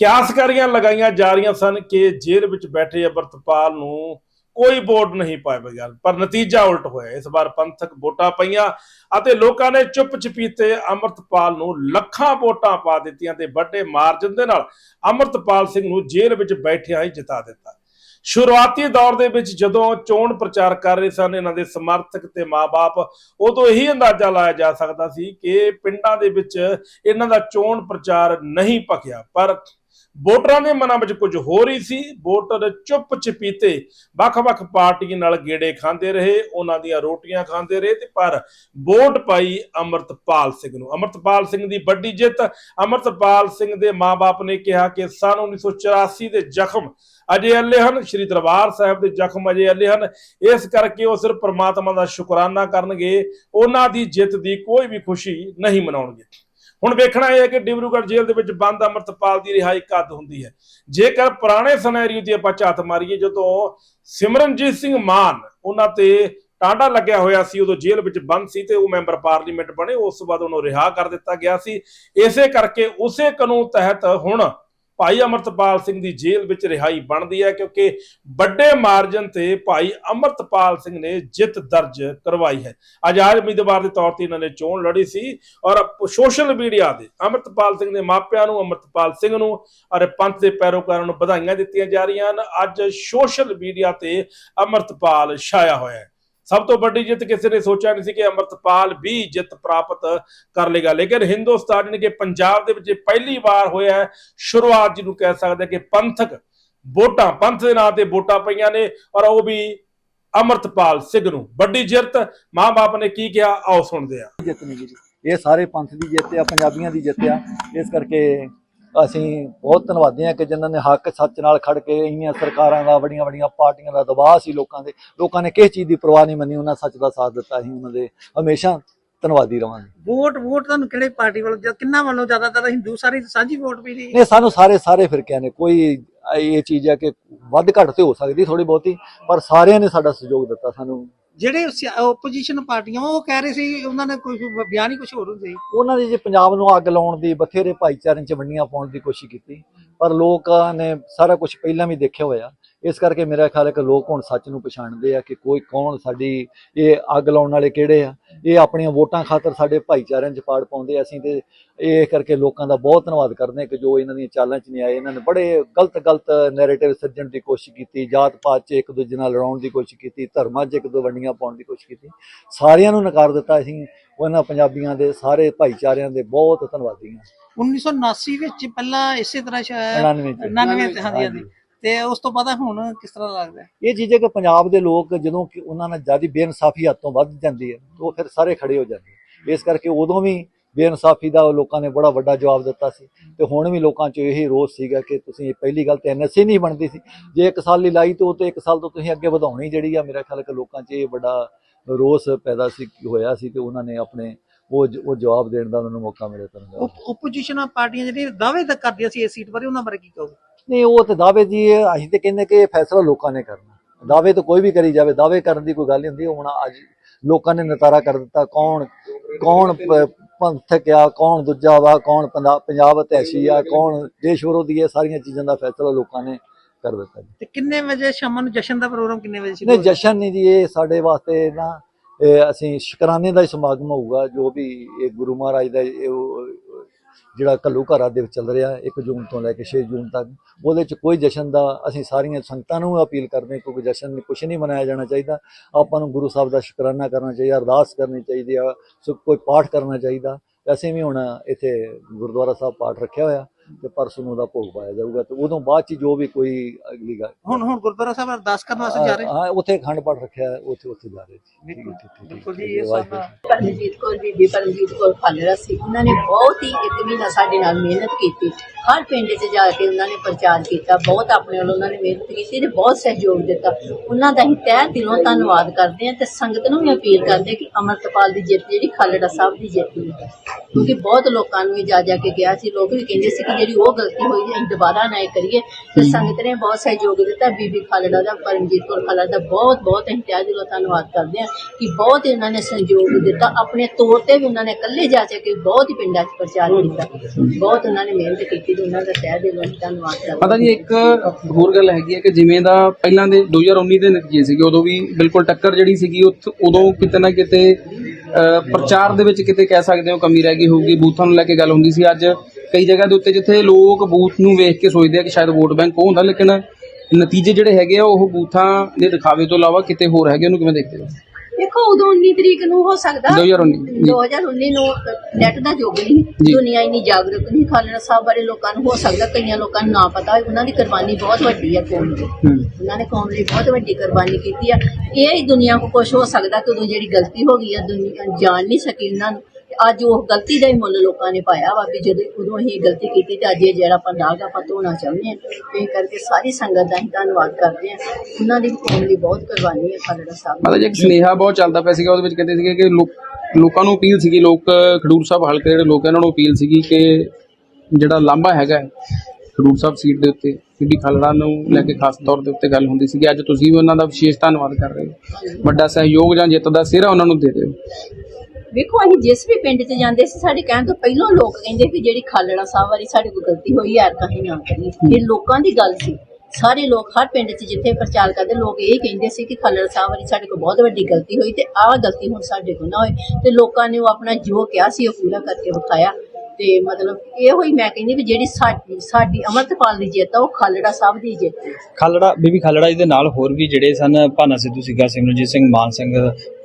ਕਿਆਸਕਾਰੀਆਂ ਲਗਾਈਆਂ ਜਾ ਰਹੀਆਂ ਸਨ ਕਿ ਜੇਲ੍ਹ ਵਿੱਚ ਬੈਠੇ ਅਮਰਤਪਾਲ ਨੂੰ ਕੋਈ ਵੋਟ ਨਹੀਂ ਪਾਏਗਾ ਪਰ ਨਤੀਜਾ ਉਲਟ ਹੋਇਆ। ਇਸ ਵਾਰ ਪੰਥਕ ਵੋਟਾਂ ਪਈਆਂ ਅਤੇ ਲੋਕਾਂ ਨੇ ਚੁੱਪ ਚਪੀਤੇ ਅਮਰਤਪਾਲ ਨੂੰ ਲੱਖਾਂ ਵੋਟਾਂ ਪਾ ਦਿੱਤੀਆਂ ਤੇ ਵੱਡੇ ਮਾਰਜਨ ਦੇ ਨਾਲ ਅਮਰਤਪਾਲ ਸਿੰਘ ਨੂੰ ਜੇਲ੍ਹ ਵਿੱਚ ਬੈਠਿਆਂ ਹੀ ਜਿਤਾ ਦਿੱਤਾ। ਸ਼ੁਰੂਆਤੀ ਦੌਰ ਦੇ ਵਿੱਚ ਜਦੋਂ ਚੋਣ ਪ੍ਰਚਾਰ ਕਰ ਰਹੇ ਸਨ, ਇਹਨਾਂ ਦੇ ਸਮਰਥਕ ਤੇ ਮਾਪੇ ਉਦੋਂ ਇਹੀ ਅੰਦਾਜ਼ਾ ਲਾਇਆ ਜਾ ਸਕਦਾ ਸੀ ਕਿ ਪਿੰਡਾਂ ਦੇ ਵਿੱਚ ਇਹਨਾਂ ਦਾ ਚੋਣ ਪ੍ਰਚਾਰ ਨਹੀਂ ਪਕਿਆ ਪਰ ਵੋਟਰਾਂ ਦੇ ਮਨਾਂ ਵਿੱਚ ਕੁਝ ਹੋਰ ਹੀ ਸੀ। ਵੋਟਰ ਚੁੱਪ ਚਪੀਤੇ ਵੱਖ-ਵੱਖ ਪਾਰਟੀਆਂ ਨਾਲ ਗੇੜੇ ਖਾਂਦੇ ਰਹੇ, ਉਹਨਾਂ ਦੀਆਂ ਰੋਟੀਆਂ ਖਾਂਦੇ ਰਹੇ ਤੇ ਪਰ ਵੋਟ ਪਾਈ ਅਮਰਤਪਾਲ ਸਿੰਘ ਨੂੰ। ਅਮਰਤਪਾਲ ਸਿੰਘ ਦੀ ਵੱਡੀ ਜਿੱਤ, ਅਮਰਤਪਾਲ ਸਿੰਘ ਦੇ ਮਾਪੇ ਨੇ ਕਿਹਾ ਕਿ ਸਨ 1984 ਦੇ ਜ਼ਖਮ ਅਜੇ ਅੱਲੇ ਹਨ। ਸ਼੍ਰੀ ਦਰਬਾਰ ਸਾਹਿਬ ਦੇ ਜ਼ਖਮ ਅਜੇ ਅੱਲੇ ਹਨ। ਇਸ ਕਰਕੇ ਉਹ ਸਿਰਫ ਪ੍ਰਮਾਤਮਾ ਦਾ ਸ਼ੁਕਰਾਨਾ ਕਰਨਗੇ। ਉਹਨਾਂ ਦੀ ਜਿੱਤ ਦੀ ਕੋਈ ਵੀ ਖੁਸ਼ੀ ਨਹੀਂ ਮਨਾਉਣਗੇ। ਹੁਣ ਵੇਖਣਾ ਇਹ ਹੈ ਕਿ ਡਿਬਰੂਗੜ੍ਹ ਜੇਲ੍ਹ ਦੇ ਵਿੱਚ ਬੰਦ ਅਮਰਤਪਾਲ ਦੀ ਰਿਹਾਈ ਕਦ ਹੁੰਦੀ ਹੈ। ਜੇਕਰ ਪੁਰਾਣੇ ਸਿਨੈਰੀਓ ਦੀ ਆਪਾਂ ਝਾਤ ਮਾਰੀਏ, ਜਦੋਂ ਸਿਮਰਨਜੀਤ ਸਿੰਘ ਮਾਨ ਉਹਨਾਂ ਤੇ ਟਾਂਡਾ ਲੱਗਿਆ ਹੋਇਆ ਸੀ, ਉਦੋਂ ਜੇਲ੍ਹ ਵਿੱਚ ਬੰਦ ਸੀ ਤੇ ਉਹ ਮੈਂਬਰ ਪਾਰਲੀਮੈਂਟ ਬਣੇ, ਉਸ ਤੋਂ ਬਾਅਦ ਉਹਨੂੰ ਰਿਹਾ ਕਰ ਦਿੱਤਾ ਗਿਆ ਸੀ। ਇਸੇ ਕਰਕੇ ਉਸੇ ਕਾਨੂੰਨ ਤਹਿਤ ਹੁਣ ਭਾਈ ਅਮਰਤਪਾਲ ਸਿੰਘ ਦੀ ਜੇਲ੍ਹ ਵਿੱਚ ਰਿਹਾਈ ਬਣਦੀ ਹੈ ਕਿਉਂਕਿ ਵੱਡੇ ਮਾਰਜਨ ਤੇ ਭਾਈ ਅਮਰਤਪਾਲ ਸਿੰਘ ਨੇ ਜਿੱਤ ਦਰਜ ਕਰਵਾਈ ਹੈ। ਆਜ਼ਾਦ ਉਮੀਦਵਾਰ ਦੇ ਤੌਰ ਤੇ ਇਹਨਾਂ ਨੇ ਚੋਣ ਲੜੀ ਸੀ ਔਰ ਸੋਸ਼ਲ ਮੀਡੀਆ ਤੇ ਅਮਰਤਪਾਲ ਸਿੰਘ ਦੇ ਮਾਪਿਆਂ ਨੂੰ, ਅਮਰਤਪਾਲ ਸਿੰਘ ਨੂੰ ਔਰ ਪੰਥ ਦੇ ਪੈਰੋਕਾਰਾਂ ਨੂੰ ਵਧਾਈਆਂ ਦਿੱਤੀਆਂ ਜਾ ਰਹੀਆਂ ਹਨ। ਅੱਜ ਸੋਸ਼ਲ ਮੀਡੀਆ ਤੇ ਅਮਰਤਪਾਲ ਛਾਇਆ ਹੋਇਆ ਹੈ। ਸਭ ਤੋਂ ਵੱਡੀ ਜਿੱਤ ਕਿਸੇ ਨੇ ਸੋਚਿਆ ਨਹੀਂ ਸੀ ਕਿ ਅਮਰਤਪਾਲ ਵੀ ਜਿੱਤ ਪ੍ਰਾਪਤ ਕਰ ਲੇਗਾ। ਲੇਕਿਨ ਹਿੰਦੁਸਤਾਨ ਯਾਨੀ ਕਿ ਪੰਜਾਬ ਦੇ ਵਿੱਚ ਪਹਿਲੀ ਵਾਰ ਹੋਇਆ ਹੈ, ਸ਼ੁਰੂਆਤ ਜਿਹਨੂੰ ਕਹਿ ਸਕਦੇ ਕਿ ਪੰਥਕ ਵੋਟਾਂ, ਪੰਥ ਦੇ ਨਾਂ ਤੇ ਵੋਟਾਂ ਪਈਆਂ ਨੇ ਔਰ ਉਹ ਵੀ ਅਮਰਤਪਾਲ ਸਿੰਘ ਨੂੰ। ਵੱਡੀ ਜਿੱਤ ਮਾਂ-ਬਾਪ ਨੇ ਕੀ ਕਿਹਾ, ਆਓ ਸੁਣਦੇ ਆ ਜਿੱਤ ਨਹੀਂ ਜੀ। ਇਹ ਸਾਰੇ ਪੰਥ ਦੀ ਜਿੱਤ ਆ, ਪੰਜਾਬੀਆਂ ਦੀ ਜਿੱਤ ਆ। ਇਸ ਕਰਕੇ ਅਸੀਂ ਬਹੁਤ ਧੰਨਵਾਦੀ ਆ ਕਿ ਜਿਨ੍ਹਾਂ ਨੇ ਹੱਕ ਸੱਚ ਨਾਲ ਖੜ ਕੇ ਇੰਨੀਆਂ ਸਰਕਾਰਾਂ ਦਾ ਵੱਡੀਆਂ ਵੱਡੀਆਂ ਪਾਰਟੀਆਂ ਦਾ ਦਬਾਅ ਸੀ ਲੋਕਾਂ ਦੇ। ਲੋਕਾਂ ਨੇ ਕਿਸ ਚੀਜ਼ ਦੀ ਪਰਵਾਹ ਨਹੀਂ ਮੰਨੀ ਉਹਨਾਂ ਸੱਚ ਦਾ ਸਾਥ ਦਿੱਤਾ ਅਸੀਂ ਉਹਨਾਂ ਦੇ। ਹਮੇਸ਼ਾ ਧੰਨਵਾਦੀ ਰਵਾਂਗੇ। ਵੋਟ ਵੋਟ ਤੁਹਾਨੂੰ ਕਿਹੜੇ ਪਾਰਟੀ ਵੱਲੋਂ ਜਾਂ ਕਿੰਨਾ ਵੱਲੋਂ ਜ਼ਿਆਦਾਤਰ ਹਿੰਦੂ ਸਾਰੀ ਸਾਂਝੀ ਵੋਟ ਪਈ ਦੀ ਨੇ ਸਾਨੂੰ ਸਾਰੇ ਸਾਰੇ ਫਿਰਕਿਆਂ ਨੇ। ਕੋਈ ਇਹ ਚੀਜ਼ ਹੈ ਕਿ ਵੱਧ ਘੱਟ ਤੇ ਹੋ ਸਕਦੀ ਥੋੜੀ ਬਹੁਤੀ ਪਰ ਸਾਰਿਆਂ ਨੇ ਸਾਡਾ ਸਹਿਯੋਗ ਦਿੱਤਾ ਸਾਨੂੰ। ਜਿਹੜੇ ਆਪੋਜੀਸ਼ਨ ਪਾਰਟੀਆਂ ਉਹ ਕਹਿ ਰਹੇ ਸੀ ਉਹਨਾਂ ਨੇ ਕੁਝ ਬਿਆਨ ਹੀ ਕੁਝ ਹੋਰ ਹੁੰਦੇ ਉਹਨਾਂ ਨੇ ਜੇ ਪੰਜਾਬ ਨੂੰ ਅੱਗ ਲਾਉਣ ਦੀ ਬਥੇਰੇ ਭਾਈਚਾਰਿਆਂ 'ਚ ਵੰਡੀਆਂ ਪਾਉਣ ਦੀ ਕੋਸ਼ਿਸ਼ ਕੀਤੀ ਪਰ ਲੋਕਾਂ ਨੇ ਸਾਰਾ ਕੁਝ ਪਹਿਲਾਂ ਵੀ ਦੇਖਿਆ ਹੋਇਆ। ਇਸ ਕਰਕੇ ਮੇਰਾ ਖਿਆਲ ਹੈ ਕਿ ਲੋਕ ਹੁਣ ਸੱਚ ਨੂੰ ਪਛਾਣਦੇ ਆ ਕਿ ਕੋਈ ਕੌਣ ਸਾਡੀ ਇਹ ਅੱਗ ਲਾਉਣ ਵਾਲੇ ਕਿਹੜੇ ਆ? ਇਹ ਆਪਣੀਆਂ ਵੋਟਾਂ ਖਾਤਰ ਸਾਡੇ ਭਾਈਚਾਰਿਆਂ 'ਚ ਪਾੜ ਪਾਉਂਦੇ। ਅਸੀਂ ਤੇ ਇਹ ਕਰਕੇ ਲੋਕਾਂ ਦਾ ਬਹੁਤ ਧੰਨਵਾਦ ਕਰਦੇ ਕਿ ਜੋ ਇਹਨਾਂ ਦੀਆਂ ਚਾਲਾਂ 'ਚ ਨਹੀਂ ਆਏ ਇਹਨਾਂ ਨੇ ਬੜੇ ਗਲਤ ਗਲਤ ਨੈਰੇਟਿਵ ਸਿਰਜਣ ਦੀ ਕੋਸ਼ਿਸ਼ ਕੀਤੀ ਜਾਤ ਪਾਤ 'ਚ ਇੱਕ ਦੂਜੇ ਨਾਲ ਲੜਾਉਣ ਦੀ ਕੋਸ਼ਿਸ਼ ਕੀਤੀ ਧਰਮਾਂ 'ਚ ਇੱਕ ਦੋ ਵੰਡੀਆਂ ਪਾਉਣ ਦੀ ਕੋਸ਼ਿਸ਼ ਕੀਤੀ। ਸਾਰਿਆਂ ਨੂੰ ਨਕਾਰ ਦਿੱਤਾ ਅਸੀਂ ਉਹਨਾਂ ਪੰਜਾਬੀਆਂ ਦੇ ਸਾਰੇ ਭਾਈਚਾਰਿਆਂ ਦੇ ਬਹੁਤ ਧੰਨਵਾਦੀ ਹਾਂ। 1979 ਵਿੱਚ ਪਹਿਲਾਂ ਇਸੇ ਤਰ੍ਹਾਂ ਸ਼ਾਇਦ 99 'ਚ। 99 ਤੇ ਹਾਂਜੀ। ਹਾਂਜੀ। ਤੇ ਉਸ ਤੋਂ ਬਾਅਦ ਹੁਣ ਕਿਸ ਤਰ੍ਹਾਂ ਲੱਗਦਾ ਹੈ? ਇਹ ਚੀਜ਼ ਹੈ ਕਿ ਪੰਜਾਬ ਦੇ ਲੋਕ ਜਦੋਂ ਕਿ ਉਹਨਾਂ ਨਾਲ ਜ਼ਿਆਦਾ ਬੇਇਨਸਾਫੀ ਹੱਥੋਂ ਵੱਧ ਜਾਂਦੀ ਹੈ ਉਹ ਫਿਰ ਸਾਰੇ ਖੜੇ ਹੋ ਜਾਂਦੇ ਇਸ ਕਰਕੇ ਉਦੋਂ ਵੀ ਬੇਇਨਸਾਫੀ ਦਾ ਲੋਕਾਂ ਨੇ ਬੜਾ ਵੱਡਾ ਜਵਾਬ ਦਿੱਤਾ ਸੀ ਤੇ ਹੁਣ ਵੀ ਲੋਕਾਂ 'ਚ ਇਹੀ ਰੋਸ ਸੀਗਾ ਕਿ ਤੁਸੀਂ ਪਹਿਲੀ ਗੱਲ ਤੇ ਐਨਐਸਏ ਨਹੀਂ ਬਣਦੀ ਸੀ। ਜੇ ਇੱਕ ਸਾਲ ਲਈ ਲਾਈ ਤੇ ਉਹ ਤੇ ਇੱਕ ਸਾਲ ਤੋਂ ਤੁਸੀਂ ਅੱਗੇ ਵਧਾਉਣੀ ਜਿਹੜੀ ਆ ਮੇਰਾ ਖਿਆਲ ਕਿ ਲੋਕਾਂ 'ਚ ਇਹ ਵੱਡਾ ਰੋਸ ਪੈਦਾ ਸੀ ਹੋਇਆ ਸੀ ਤੇ ਉਹਨਾਂ ਨੇ ਆਪਣੇ ਉਹ ਜ- ਉਹ ਜਵਾਬ ਦੇਣ ਦਾ ਉਹਨਾਂ ਨੂੰ ਮੌਕਾ ਮਿਲਿਆ ਕਰਨ ਦਾ। ਆਪੋਜੀਸ਼ਨ ਪਾਰਟੀਆਂ ਜਿਹੜੀਆਂ ਦਾਅਵੇ ਤਾਂ ਕਰਦੀਆਂ ਸੀ ਇਸ ਸੀਟ ਬਾਰੇ ਉਹਨਾਂ ਬਾਰੇ ਕੀ ਕਹੋ ਨਹੀਂ ਉਹ ਤੇ ਦਾਅਵੇ ਜੀ ਅਸੀਂ ਤੇ ਕਹਿੰਦੇ ਕਿ ਇਹ ਫੈਸਲਾ ਲੋਕਾਂ ਨੇ ਕਰਨਾ। ਦਾਅਵੇ ਤਾਂ ਕੋਈ ਵੀ ਕਰੀ ਜਾਵੇ ਦਾਅਵੇ ਕਰਨ ਦੀ ਕੋਈ ਗੱਲ ਨਹੀਂ ਹੁੰਦੀ। ਹੁਣ ਅੱਜ ਲੋਕਾਂ ਨੇ ਨਤਾਰਾ ਕਰ ਦਿੱਤਾ ਕੌਣ ਕੌਣ ਪੰਥਕ ਆ ਕੌਣ ਦੂਜਾ ਵਾ ਕੌਣ ਪੰਜਾਬ ਇਤਿਹਾਸੀ ਆ ਕੌਣ ਦੇਸ਼ ਵਿਰੋਧੀ ਹੈ ਸਾਰੀਆਂ ਚੀਜ਼ਾਂ ਦਾ ਫੈਸਲਾ ਲੋਕਾਂ ਨੇ ਕਰ ਦਿੱਤਾ ਜੀ। ਤੇ ਕਿੰਨੇ ਵਜੇ ਸ਼ਾਮ ਨੂੰ ਜਸ਼ਨ ਦਾ ਪ੍ਰੋਗਰਾਮ ਕਿੰਨੇ ਵਜੇ ਸ਼ੁਰੂ ਨਹੀਂ? ਜਸ਼ਨ ਨਹੀਂ ਜੀ ਇਹ ਸਾਡੇ ਵਾਸਤੇ ਨਾ ਅਸੀਂ ਸ਼ੁਕਰਾਨੇ ਦਾ ਹੀ ਸਮਾਗਮ ਹੋਊਗਾ ਜੋ ਵੀ ਇਹ ਗੁਰੂ ਮਹਾਰਾਜ ਦਾ ਜਿਹੜਾ ਘੱਲੂ ਘਰਾਂ ਦੇ ਵਿੱਚ ਚੱਲ ਰਿਹਾ 1 ਜੂਨ ਤੋਂ ਲੈ ਕੇ 6 ਜੂਨ ਤੱਕ, ਉਹਦੇ ਚ ਕੋਈ ਜਸ਼ਨ ਦਾ ਅਸੀਂ ਸਾਰੀਆਂ ਸੰਗਤਾਂ ਨੂੰ ਅਪੀਲ ਕਰਦੇ ਕਿਉਂਕਿ ਜਸ਼ਨ ਕੁਛ ਨਹੀਂ ਮਨਾਇਆ ਜਾਣਾ ਚਾਹੀਦਾ। ਆਪਾਂ ਨੂੰ ਗੁਰੂ ਸਾਹਿਬ ਦਾ ਸ਼ੁਕਰਾਨਾ ਕਰਨਾ ਚਾਹੀਦਾ, ਅਰਦਾਸ ਕਰਨੀ ਚਾਹੀਦੀ ਆ, ਸੋ ਕੋਈ ਪਾਠ ਕਰਨਾ ਚਾਹੀਦਾ। ਅਸੀਂ ਵੀ ਹੁਣ ਇੱਥੇ ਗੁਰਦੁਆਰਾ ਸਾਹਿਬ ਪਾਠ ਰੱਖਿਆ ਹੋਇਆ। ਤੇ ਪਰਸੋਂ ਨੂੰ ਉਹਦਾ ਭੋਗ ਪਾਇਆ ਜਾਊਗਾ ਤੇ ਉਦੋਂ ਬਾਅਦ ਚ ਜੋ ਵੀ ਕੋਈ ਅਗਲੀ ਗੱਲ ਹੁਣ ਹੁਣ ਗੁਰਦੁਆਰਾ ਸਾਹਿਬ ਅਰਦਾਸ ਕਰਨ ਵਾਸਤੇ ਜਾ ਰਹੇ? ਹਾਂ ਉੱਥੇ ਅਖੰਡ ਪਾਠ ਰੱਖਿਆ ਹੈ, ਉੱਥੇ ਉੱਥੇ ਜਾ ਰਹੇ ਜੀ ਹੈ, ਬਿਲਕੁਲ ਜੀ ਇਹ ਵਾਹਿਗੁਰੂ। ਸਭ ਪਰਮਜੀਤ ਕੌਰ ਬੀਬੀ ਪਰਮਜੀਤ ਕੌਰ ਫਾਲੜਾ ਸੀ। ਉਹਨਾਂ ਨੇ ਬਹੁਤ ਹੀ ਇੱਕ ਮਹੀਨਾ ਸਾਡੇ ਨਾਲ ਮਿਹਨਤ ਕੀਤੀ। ਹਰ ਪਿੰਡ 'ਚ ਜਾ ਕੇ ਉਹਨਾਂ ਨੇ ਪ੍ਰਚਾਰ ਕੀਤਾ ਬਹੁਤ ਆਪਣੇ ਵੱਲੋਂ ਉਹਨਾਂ ਨੇ ਮਿਹਨਤ ਕੀਤੀ ਤੇ ਬਹੁਤ ਸਹਿਯੋਗ ਦਿੱਤਾ। ਉਹਨਾਂ ਦਾ ਹੀ ਤਹਿ ਦਿਲੋਂ ਧੰਨਵਾਦ ਕਰਦੇ ਹਾਂ ਤੇ ਸੰਗਤ ਨੂੰ ਵੀ ਅਪੀਲ ਕਰਦੇ ਹਾਂ ਕਿ ਅਮਰਤਪਾਲ ਦੀ ਜਿੱਤ ਜਿਹੜੀ ਖਾਲੜਾ ਸਾਹਿਬ ਦੀ ਜਿੱਤ ਹੋਈ। ਹੈ ਕਿਉਂਕਿ ਬਹੁਤ ਲੋਕਾਂ ਨੂੰ ਵੀ ਜਾ ਜਾ ਕੇ ਗਿਆ ਸੀ ਲੋਕ ਵੀ ਕਹਿੰਦੇ ਸੀ ਕਿ ਜਿਹੜੀ ਉਹ ਗਲਤੀ ਹੋਈ ਹੈ ਦੁਬਾਰਾ ਨਾ ਇਹ ਕਰੀਏ। ਤੇ ਸੰਗਤ ਨੇ ਬਹੁਤ ਸਹਿਯੋਗ ਦਿੱਤਾ। ਬੀਬੀ ਖਾਲੜਾ ਦਾ ਪਰਮਜੀਤ ਕੌਰ ਖਾਲੜਾ ਦਾ ਬਹੁਤ ਬਹੁਤ ਤਹਿ ਦਿਲੋਂ ਧੰਨਵਾਦ ਕਰਦੇ ਹਾਂ ਕਿ ਬਹੁਤ ਇਹਨਾਂ ਨੇ ਸਹਿਯੋਗ ਦਿੱਤਾ। ਆਪਣੇ ਤੌਰ ਤੇ ਵੀ ਉਹਨਾਂ ਨੇ ਇਕੱਲੇ ਜਾ ਕੇ ਬਹੁਤ ਹੀ ਪਿੰਡਾਂ 'ਚ ਪ੍ਰਚਾਰ ਕੀਤਾ। ਬਹੁਤ ਉਹਨਾਂ ਨੇ ਮਿਹਨਤ ਕੀਤੀ ਤੇ ਉਹਨਾਂ ਦਾ ਤਹਿ ਦਿਲੋਂ ਧੰਨਵਾਦ ਕਰਦੇ ਪਤਾ ਜੀ ਇੱਕ ਹੋਰ ਗੱਲ ਹੈਗੀ ਹੈ ਕਿ ਜਿਵੇਂ ਦਾ ਪਹਿਲਾਂ ਦੇ 2019 ਦੇ ਨਤੀਜੇ ਸੀਗੇ ਉਦੋਂ ਵੀ ਬਿਲਕੁਲ ਟੱਕਰ ਜਿਹੜੀ ਸੀਗੀ ਉਦੋਂ ਕਿਤੇ ਨਾ ਕਿਤੇ ਪ੍ਰਚਾਰ ਦੇ ਵਿੱਚ ਕਿਤੇ ਕਹਿ ਸਕਦੇ ਹੋ ਕਮੀ ਰਹਿ ਗਈ ਹੋਊਗੀ। ਬੂਥਾਂ ਨੂੰ ਲੈ ਕੇ ਗੱਲ ਹੁੰਦੀ ਸੀ। ਅੱਜ ਕਈ ਜਗ੍ਹਾ ਦੇ ਉੱਤੇ ਜਿੱਥੇ ਲੋਕ ਬੂਥ ਨੂੰ ਵੇਖ ਕੇ ਸੋਚਦੇ ਆ ਕਿ ਸ਼ਾਇਦ ਵੋਟ ਬੈਂਕ ਉਹ ਹੁੰਦਾ ਲੇਕਿਨ ਨਤੀਜੇ ਜਿਹੜੇ ਹੈਗੇ ਆ ਉਹ ਬੂਥਾਂ ਦੇ ਦਿਖਾਵੇ ਤੋਂ ਇਲਾਵਾ ਕਿਤੇ ਹੋਰ ਹੈਗੇ ਉਹਨੂੰ ਕਿਵੇਂ ਦੇਖਦੇ ਹੋ? ਦੇਖੋ ਉਦੋਂ 19 ਤਰੀਕ ਨੂੰ ਹੋ ਸਕਦਾ। 2019 ਜੀ। 2019 ਨੂੰ ਨੈਟ ਦਾ ਯੁੱਗ ਨਹੀਂ। ਦੁਨੀਆ ਇੰਨੀ ਜਾਗਰੂਕ ਨਹੀਂ ਖਾਲੜਾ ਸਾਹਿਬ ਬਾਰੇ ਲੋਕਾਂ ਨੂੰ ਹੋ ਸਕਦਾ ਕਈਆਂ ਲੋਕਾਂ ਨੂੰ ਨਾ ਪਤਾ ਹੋਵੇ। ਉਹਨਾਂ ਦੀ ਕੁਰਬਾਨੀ ਬਹੁਤ ਵੱਡੀ ਹੈ ਕੌਮ ਦੀ। ਉਹਨਾਂ ਨੇ ਕੌਮ ਲਈ ਬਹੁਤ ਵੱਡੀ ਕੁਰਬਾਨੀ ਕੀਤੀ ਆ। ਇਹ ਹੀ ਦੁਨੀਆ ਨੂੰ ਕੁਝ ਹੋ ਸਕਦਾ ਕਿ ਉਦੋਂ ਜਿਹੜੀ ਗਲਤੀ ਹੋ ਗਈ ਆ ਦੁਨੀਆ ਜਾਣ ਨਹੀਂ ਸਕੀ ਉਹਨਾਂ ਨੂੰ। ਤੇ ਅੱਜ ਉਹ ਗਲਤੀ ਦਾ ਹੀ ਮੁੱਲ ਲੋਕਾਂ ਨੇ ਪਾਇਆ ਵਾ ਵੀ ਜਦੋਂ ਉਦੋਂ ਇਹ ਗਲਤੀ ਕੀਤੀ ਤੇ ਅੱਜ ਇਹ ਜਿਹੜਾ ਆਪਾਂ ਦਾਗ ਆਪਾਂ ਧੋਣਾ ਚਾਹੁੰਦੇ ਆ ਇਹ ਕਰਕੇ ਸਾਰੀ ਸੰਗਤ ਦਾ ਹੀ ਧੰਨਵਾਦ ਕਰਦੇ ਆ ਉਹਨਾਂ ਦੀ ਕੌਮ ਲਈ ਬਹੁਤ ਕੁਰਬਾਨੀ ਹੈ ਖਾਲੜਾ ਸਾਹਿਬ ਮਤਲਬ ਇੱਕ ਸੁਨੇਹਾ ਬਹੁਤ ਚੱਲਦਾ ਪਿਆ ਸੀਗਾ, ਉਹਦੇ ਵਿੱਚ ਕਹਿੰਦੇ ਸੀਗੇ ਕਿ ਲੋਕ ਲੋਕਾਂ ਨੂੰ ਅਪੀਲ ਸੀਗੀ, ਲੋਕ ਖਡੂਰ ਸਾਹਿਬ ਹਲਕੇ ਜਿਹੜੇ ਲੋਕ ਇਹਨਾਂ ਨੂੰ ਅਪੀਲ ਸੀਗੀ ਕਿ ਜਿਹੜਾ ਲਾਂਭਾ ਹੈਗਾ ਖਡੂਰ ਸਾਹਿਬ ਸੀਟ ਦੇ ਉੱਤੇ ਬੀਬੀ ਖਾਲੜਾ ਨੂੰ ਲੈ ਕੇ ਖਾਸ ਤੌਰ ਦੇ ਉੱਤੇ ਗੱਲ ਹੁੰਦੀ ਸੀਗੀ। ਅੱਜ ਤੁਸੀਂ ਵੀ ਉਹਨਾਂ ਦਾ ਵਿਸ਼ੇਸ਼ ਧੰਨਵਾਦ ਕਰ ਰਹੇ ਹੋ। ਵੱਡਾ ਸਹਿਯੋਗ ਜਾਂ ਜਿੱਤ ਦਾ ਸਿਹਰਾ ਉਹਨਾਂ ਨੂੰ ਦੇ ਦਿਓ। ਵੇਖੋ, ਅਸੀਂ ਜਿਸ ਵੀ ਪਿੰਡ 'ਚ ਜਾਂਦੇ ਸੀ, ਸਾਡੇ ਕਹਿਣ ਤੋਂ ਪਹਿਲਾਂ ਲੋਕ ਕਹਿੰਦੇ ਕਿ ਜਿਹੜੀ ਖਾਲੜਾ ਸਾਹਿਬ ਵਾਲੀ ਸਾਡੇ ਕੋਲ ਗਲਤੀ ਹੋਈ ਯਾਰ ਕਹੀਂ ਨਾ ਕਰੀ ਇਹ ਲੋਕਾਂ ਦੀ ਗੱਲ ਸੀ। ਸਾਰੇ ਲੋਕ ਹਰ ਪਿੰਡ 'ਚ ਜਿੱਥੇ ਪ੍ਰਚਾਰ ਕਰਦੇ, ਲੋਕ ਇਹ ਕਹਿੰਦੇ ਸੀ ਕਿ ਖਾਲੜਾ ਸਾਹਿਬ ਵਾਲੀ ਸਾਡੇ ਕੋਲ ਬਹੁਤ ਵੱਡੀ ਗਲਤੀ ਹੋਈ ਤੇ ਆਹ ਗਲਤੀ ਹੁਣ ਸਾਡੇ ਕੋਲ ਨਾ ਹੋਏ। ਤੇ ਲੋਕਾਂ ਨੇ ਉਹ ਆਪਣਾ ਜੋ ਕਿਹਾ ਸੀ, ਉਹ ਪੂਰਾ ਕਰਕੇ ਵਿਖਾਇਆ। ਤੇ ਮਤਲਬ ਇਹੋ ਹੀ ਮੈਂ ਕਹਿੰਦੀ ਵੀ ਜਿਹੜੀ ਸਾਡੀ ਸਾਡੀ ਅਮਰਤਪਾਲ ਦੀ ਜਿੱਤ ਆ ਉਹ ਖਾਲੜਾ ਸਾਹਿਬ ਦੀ ਜਿੱਤ ਹੈ ਖਾਲੜਾ ਬੀਬੀ ਖਾਲੜਾ ਜੀ ਦੇ ਨਾਲ ਹੋਰ ਵੀ ਜਿਹੜੇ ਸਨ ਭਾਨਾ ਸਿੱਧੂ ਸੀਗਾ ਸਿਮਰਨਜੀਤ ਸਿੰਘ ਮਾਨ ਸਿੰਘ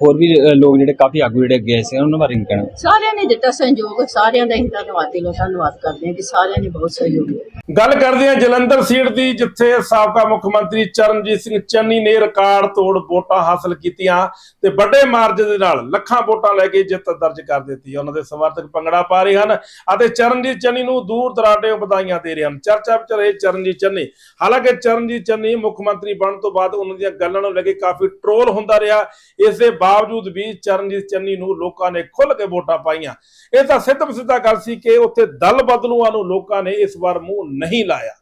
ਹੋਰ ਵੀ ਅ, ਲੋਕ ਜਿਹੜੇ ਕਾਫੀ ਆਗੂ ਜਿਹੜੇ ਅੱਗੇ ਆਏ ਸੀ ਉਹਨਾਂ ਬਾਰੇ ਕੀ ਕਹਿਣਾ? ਸਾਰਿਆਂ ਨੇ ਦਿੱਤਾ ਸਹਿਯੋਗ ਸਾਰਿਆਂ ਦਾ ਹੀ ਧੰਨਵਾਦ ਦਿਲੋਂ ਧੰਨਵਾਦ ਕਰਦੇ ਹਾਂ ਕਿ ਸਾਰਿਆਂ ਨੇ ਬਹੁਤ ਸਹਿਯੋਗ ਦਿੱਤਾ। ਗੱਲ ਕਰਦੇ ਹਾਂ ਜਲੰਧਰ ਸੀਟ ਦੀ ਜਿੱਥੇ ਸਾਬਕਾ ਮੁੱਖ ਮੰਤਰੀ ਚਰਨਜੀਤ ਸਿੰਘ ਚੰਨੀ ਨੇ ਰਿਕਾਰਡ ਤੋੜ ਵੋਟਾਂ ਹਾਸਲ ਕੀਤੀਆਂ ਤੇ ਵੱਡੇ ਮਾਰਜਨ ਦੇ ਨਾਲ ਲੱਖਾਂ ਵੋਟਾਂ ਲੈ ਕੇ ਜਿੱਤ ਦਰਜ ਕਰ ਦਿੱਤੀ ਉਹਨਾਂ ਦੇ ਸਮਰਥਕ ਭੰਗੜਾ ਪਾ ਰਹੇ ਹਨ। ਅਤੇ ਚਰਨਜੀਤ ਚੰਨੀ ਨੂੰ ਦੂਰ ਦਰਾਡੇ ਵਧਾਈਆਂ ਦੇ ਰਹੇ ਹਨ। ਚਰਚਾ ਵਿੱਚ ਰਹੇ ਚਰਨਜੀਤ ਚੰਨੀ। ਹਾਲਾਂਕਿ ਚਰਨਜੀਤ ਚੰਨੀ ਮੁੱਖ ਮੰਤਰੀ ਬਣਨ ਤੋਂ ਬਾਅਦ ਉਹਨਾਂ ਦੀਆਂ ਗੱਲਾਂ ਨੂੰ ਲੈ ਕੇ ਕਾਫੀ ਟ੍ਰੋਲ ਹੁੰਦਾ ਰਿਹਾ। ਇਸ ਦੇ ਬਾਵਜੂਦ ਵੀ ਚਰਨਜੀਤ ਚੰਨੀ ਨੂੰ ਲੋਕਾਂ ਨੇ ਖੁੱਲ ਕੇ ਵੋਟਾਂ ਪਾਈਆਂ। ਇਹ ਤਾਂ ਸਿੱਧ ਸਿੱਧਾ ਗੱਲ ਸੀ ਕਿ ਉੱਥੇ ਦਲ ਬਦਲੂਆਂ ਨੂੰ ਲੋਕਾਂ ਨੇ ਇਸ ਵਾਰ ਮੂੰਹ ਨਹੀਂ ਲਾਇਆ।